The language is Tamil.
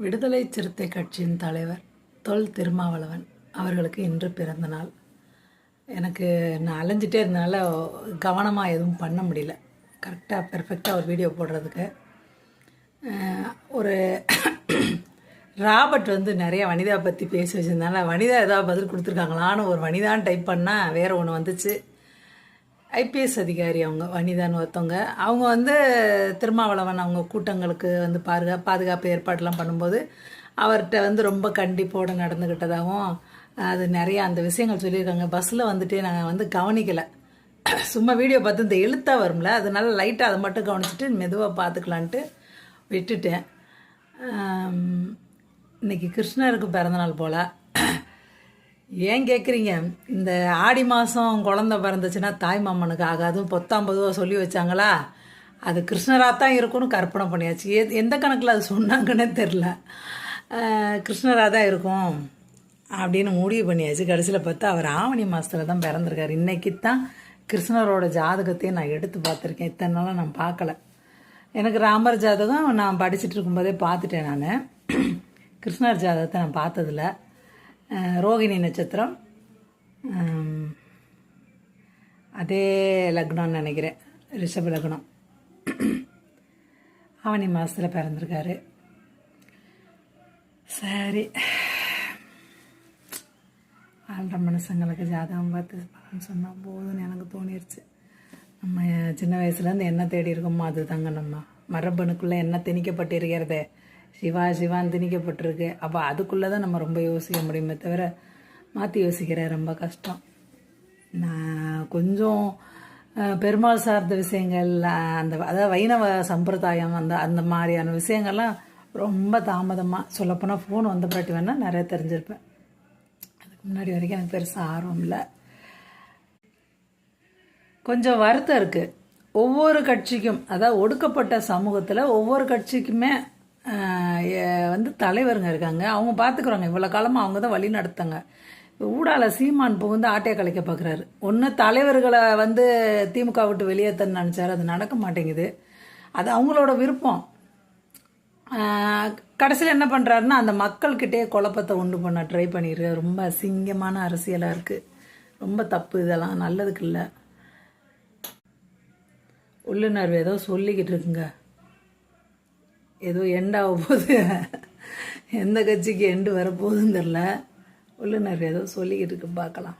விடுதலை சிறுத்தை கட்சியின் தலைவர் தொல் திருமாவளவன் அவர்களுக்கு இன்று பிறந்த நாள். எனக்கு நான் அலைஞ்சிட்டே இருந்தனால கவனமாக எதுவும் பண்ண முடியல. கரெக்டாக பெர்ஃபெக்டாக ஒரு வீடியோ போடுறதுக்கு. ஒரு ராபர்ட் வந்து நிறைய வனிதா பற்றி பேசி வச்சுருந்தனால வனிதா ஏதாவது பதில் கொடுத்துருக்காங்களான்னு ஒரு வனிதான்னு டைப் பண்ணால் வேறு ஒன்று வந்துச்சு. ஐபிஎஸ் அதிகாரி அவங்க வனிதான்னு ஒருத்தவங்க. அவங்க வந்து திருமாவளவன் அவங்க கூட்டங்களுக்கு வந்து பாதுகா பாதுகாப்பு ஏற்பாடெலாம் பண்ணும்போது அவர்கிட்ட வந்து ரொம்ப கண்டிப்போடு நடந்துக்கிட்டதாகவும் அது நிறைய அந்த விஷயங்கள் சொல்லியிருக்காங்க. பஸ்ஸில் வந்துட்டு நாங்கள் வந்து கவனிக்கலை. சும்மா வீடியோ பார்த்து இந்த எழுத்தாக வரும்ல அதனால லைட்டாக அதை மட்டும் கவனிச்சிட்டு மெதுவாக பார்த்துக்கலான்ட்டு விட்டுட்டேன். இன்றைக்கி இன்னைக்கு கிருஷ்ணருக்கு பிறந்தநாள் போல். ஏன் கேட்குறீங்க இந்த ஆடி மாதம் குழந்த பிறந்துச்சுன்னா தாய் மாமனுக்கு ஆகாது பொத்தாம் பொதுவாக சொல்லி வச்சாங்களா? அது கிருஷ்ணராக தான் இருக்கும்னு கற்பனை பண்ணியாச்சு. எ எந்த கணக்கில் அது சொன்னாங்கன்னே தெரில கிருஷ்ணராக தான் இருக்கும் அப்படின்னு முடிவு பண்ணியாச்சு. கடைசியில் பார்த்தா அவர் ஆவணி மாதத்தில் தான் பிறந்திருக்காரு. இன்றைக்கி தான் கிருஷ்ணரோட ஜாதகத்தையும் நான் எடுத்து பார்த்துருக்கேன். இத்தனை நாளாக நான் பார்க்கல. எனக்கு ராமர் ஜாதகம் நான் படிச்சுட்டு இருக்கும்போதே பார்த்துட்டேன் நான். கிருஷ்ணர் ஜாதகத்தை நான் பார்த்ததில்ல. ரோகிணி நட்சத்திரம். அதே லக்னம்னு நினைக்கிறேன். ரிஷப லக்னம். ஆவணி மாதத்தில் பிறந்திருக்காரு. சரி. ஆள்ற மனுஷங்களுக்கு ஜாதகம் பார்த்து பலன் சொன்னால் போதும்னு எனக்கு தோணிருச்சு. நம்ம சின்ன வயசுலேருந்து என்ன தேடி இருக்கோமோ அது தாங்க நம்ம. மரபணுக்குள்ளே என்ன திணிக்கப்பட்டிருக்கிறதே. சிவா சிவான்னு திணிக்கப்பட்டிருக்கு அப்போ அதுக்குள்ளே தான் நம்ம ரொம்ப யோசிக்க முடியுமே தவிர மாற்றி யோசிக்கிற ரொம்ப கஷ்டம். நான் கொஞ்சம் பெருமாள் சார்ந்த விஷயங்கள் அந்த அதாவது வைணவ சம்பிரதாயம் அந்த அந்த மாதிரியான விஷயங்கள்லாம் ரொம்ப தாமதமாக சொல்லப்போனால் ஃபோன் வந்த பாட்டி வேணால் நிறைய தெரிஞ்சிருப்பேன். அதுக்கு முன்னாடி வரைக்கும் எனக்கு பெருசாக ஆர்வம் இல்லை. கொஞ்சம் வருத்தம் இருக்குது ஒவ்வொரு கட்சிக்கும் அதாவது ஒடுக்கப்பட்ட சமூகத்தில் ஒவ்வொரு கட்சிக்குமே வந்து தலைவருங்க இருக்காங்க. அவங்க பார்த்துக்குறாங்க இவ்வளோ காலமாக அவங்க தான் வழி நடத்தாங்க ஊடால சீமான் இப்போ வந்து ஆட்டையை கலைக்க பார்க்குறாரு ஒன்று தலைவர்களை வந்து திமுக விட்டு வெளியேற்றன்னு நினச்சாரு. அது நடக்க மாட்டேங்குது. அது அவங்களோட விருப்பம். கடைசியில் என்ன பண்ணுறாருன்னா அந்த மக்கள்கிட்டே குழப்பத்தை உண்டு பண்ண ட்ரை பண்ணிடுறாரு ரொம்ப அசிங்கமான அரசியலாக இருக்குது ரொம்ப தப்பு இதெல்லாம். நல்லதுக்கு இல்லை. உள்ளுணர்வு ஏதோ சொல்லிக்கிட்டு இருக்குங்க. ஏதோ எண்டாக போகுது. எந்த கட்சிக்கு எண்டு வரப்போகுதுன்னு தெரில உள்ளுநர் ஏதோ சொல்லிக்கிட்டு இருக்கு பார்க்கலாம்.